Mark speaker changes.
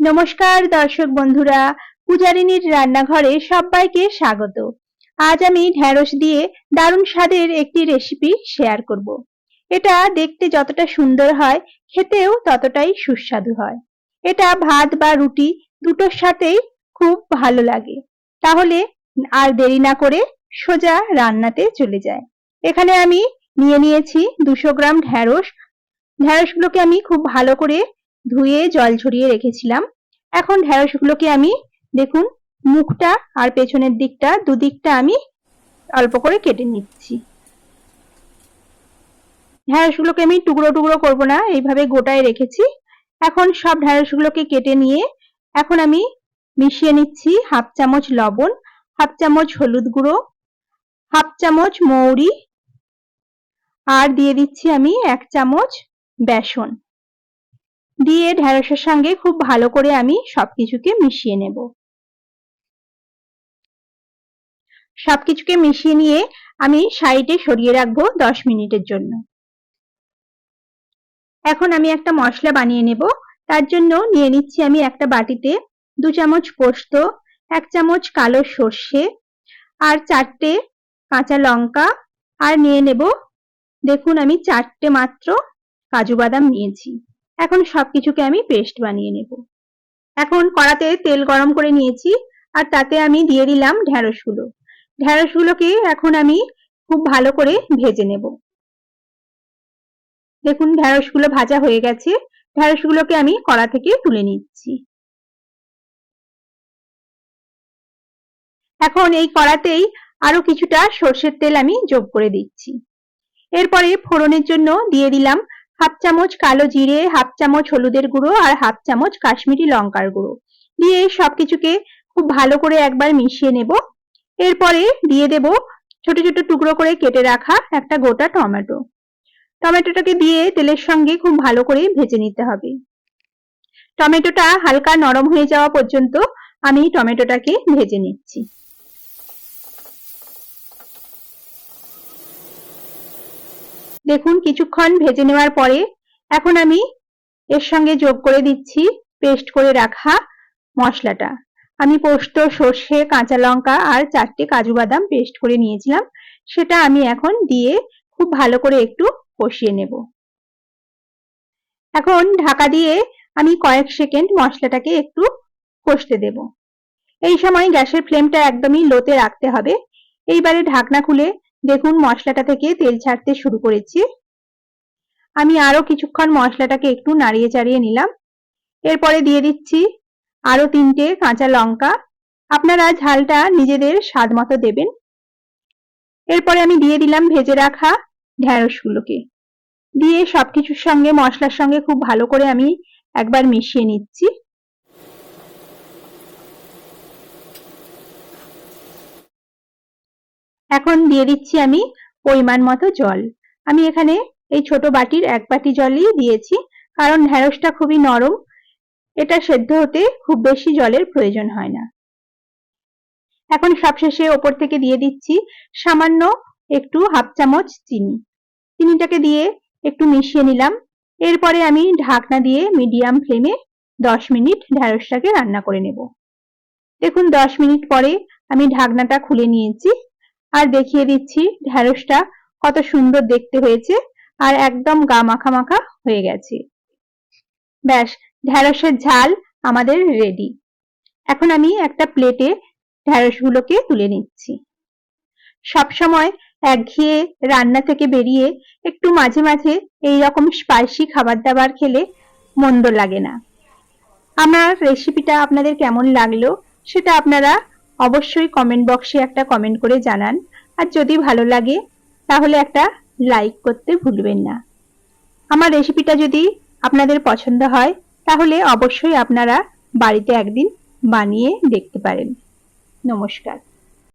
Speaker 1: নমস্কার দর্শক বন্ধুরা, পূজারিনীর রান্নাঘরে সবাইকে স্বাগত। আজ আমি ঢ্যাঁড়স দিয়ে দারুণ স্বাদের একটি রেসিপি শেয়ার করব। এটা দেখতে যতটা সুন্দর হয়, খেতেও ততটাই সুস্বাদু হয়। এটা ভাত বা রুটি দুটোর সাথেই খুব ভালো লাগে। তাহলে আর দেরি না করে সোজা রান্নাতে চলে যায় এখানে আমি নিয়ে নিয়েছি দুশো গ্রাম ঢ্যাঁড়স ঢ্যাঁড়সগুলোকে আমি খুব ভালো করে ধুয়ে জল ঝরিয়ে রেখেছিলাম। এখন ঢ্যাঁড়সগুলোকে আমি, দেখুন, মুখটা আর পেছনের দিকটা, দুদিকটা আমি অল্প করে কেটে নিচ্ছি। ঢ্যাঁড়সগুলোকে আমি টুকরো টুকরো করব না, এইভাবে গোটায় রেখেছি। এখন সব ঢ্যাঁড়সগুলোকে কেটে নিয়ে, এখন আমি মিশিয়ে নিচ্ছি হাফ চামচ লবণ, হাফ চামচ হলুদ গুঁড়ো, হাফ চামচ মৌরি, আর দিয়ে দিচ্ছি আমি এক চামচ বেসন। দিয়ে ঢেঁড়সের সঙ্গে খুব ভালো করে আমি সবকিছুকে মিশিয়ে নেব। সবকিছুকে মিশিয়ে নিয়ে আমি সাইডে সরিয়ে রাখব দশ মিনিটের জন্য। এখন আমি একটা মশলা বানিয়ে নেব। তার জন্য নিয়ে নিচ্ছি আমি একটা বাটিতে দু চামচ পোস্ত, এক চামচ কালো সর্ষে আর চারটে কাঁচা লঙ্কা আর নিয়ে নেব। দেখুন আমি চারটে মাত্র কাজু বাদাম নিয়েছি। এখন সবকিছুকে আমি পেস্ট বানিয়ে নেব। এখন কড়াতে তেল গরম করে নিয়েছি, আর তাতে আমি দিয়ে দিলাম ঢ্যাঁড়সগুলো ঢ্যাঁড়সগুলোকে এখন আমি খুব ভালো করে ভেজে নেব। দেখুন ঢ্যাঁড়সগুলো ভাজা হয়ে গেছে। ঢ্যাঁড়সগুলোকে আমি কড়া থেকে তুলে নিচ্ছি। এখন এই কড়াতেই আরও কিছুটা সর্ষের তেল আমি যোগ করে দিচ্ছি। এরপরে ফোড়নের জন্য দিয়ে দিলাম হাফ চামচ কালো জিরে, হাফ চামচ হলুদের গুঁড়ো আর হাফ চামচ কাশ্মীরি লঙ্কার গুঁড়ো। দিয়ে সবকিছুকে খুব ভালো করে একবার মিশিয়ে নেব। এরপরে দিয়ে দেব ছোট ছোট টুকরো করে কেটে রাখা একটা গোটা টমেটো। টমেটোটাকে দিয়ে তেলের সঙ্গে খুব ভালো করে ভেজে নিতে হবে। টমেটোটা হালকা নরম হয়ে যাওয়া পর্যন্ত আমি টমেটোটাকে ভেজে নিচ্ছি। দেখুন, কিছুক্ষণ ভেজে নেওয়ার পরে এখন আমি এর সঙ্গে যোগ করে দিচ্ছি পেস্ট করে রাখা মশলাটা। আমি পোস্ত, সর্ষে, কাঁচা লঙ্কা আর চারটে কাজু বাদাম পেস্ট করে নিয়েছিলাম। সেটা আমি এখন দিয়ে খুব ভালো করে একটু কষিয়ে নেব। এখন ঢাকা দিয়ে আমি কয়েক সেকেন্ড মশলাটাকে একটু কষতে দেব। এই সময় গ্যাসের ফ্লেমটা একদমই লোতে রাখতে হবে। এইবারে ঢাকনা খুলে দেখুন, মশলাটা থেকে তেল ছাড়তে শুরু করেছি। আমি আরও কিছুক্ষণ মশলাটাকে একটু নাড়িয়ে চাড়িয়ে নিলাম। এরপরে দিয়ে দিচ্ছি আরও তিনটে কাঁচা লঙ্কা। আপনারা ঝালটা নিজেদের স্বাদ মতো দেবেন। এরপরে আমি দিয়ে দিলাম ভেজে রাখা ঢ্যাঁড়সগুলোকে দিয়ে সবকিছুর সঙ্গে, মশলার সঙ্গে খুব ভালো করে আমি একবার মিশিয়ে নিচ্ছি। এখন দিয়ে দিচ্ছি আমি পরিমাণ মতো জল। আমি এখানে এই ছোট বাটির এক বাটি জলই দিয়েছি, কারণ ঢ্যাঁড়সটা খুবই নরম। এটা সেদ্ধ হতে খুব বেশি জলের প্রয়োজন হয় না। এখন সবশেষে ওপর থেকে দিয়ে দিচ্ছি সামান্য একটু হাফ চামচ চিনি। চিনিটাকে দিয়ে একটু মিশিয়ে নিলাম। এরপরে আমি ঢাকনা দিয়ে মিডিয়াম ফ্লেমে দশ মিনিট ঢ্যাঁড়সটাকে রান্না করে নেব। দেখুন, দশ মিনিট পরে আমি ঢাকনাটা খুলে নিয়েছি। আর দেখিয়ে দিচ্ছি ঢ্যাঁড়সটা কত সুন্দর দেখতে হয়েছে আর একদম গা মাখা মাখা হয়ে গেছে। ব্যাস, ঢ্যাঁড়সের ঝাল আমাদের রেডি এখন আমি একটা প্লেটে ঢ্যাঁড়সগুলোকে তুলে নিচ্ছি। সবসময় একঘেয়ে রান্না থেকে বেরিয়ে একটু মাঝে মাঝে এই রকম স্পাইসি খাবার দাবার খেলে মন্দ লাগে না। আমার রেসিপিটা আপনাদের কেমন লাগল সেটা আপনারা অবশ্যই কমেন্ট বক্সে একটা কমেন্ট করে জানান। আর যদি ভালো লাগে, তাহলে একটা লাইক করতে ভুলবেন না। আমার রেসিপিটা যদি আপনাদের পছন্দ হয়, তাহলে অবশ্যই আপনারা বাড়িতে একদিন বানিয়ে দেখতে পারেন। নমস্কার।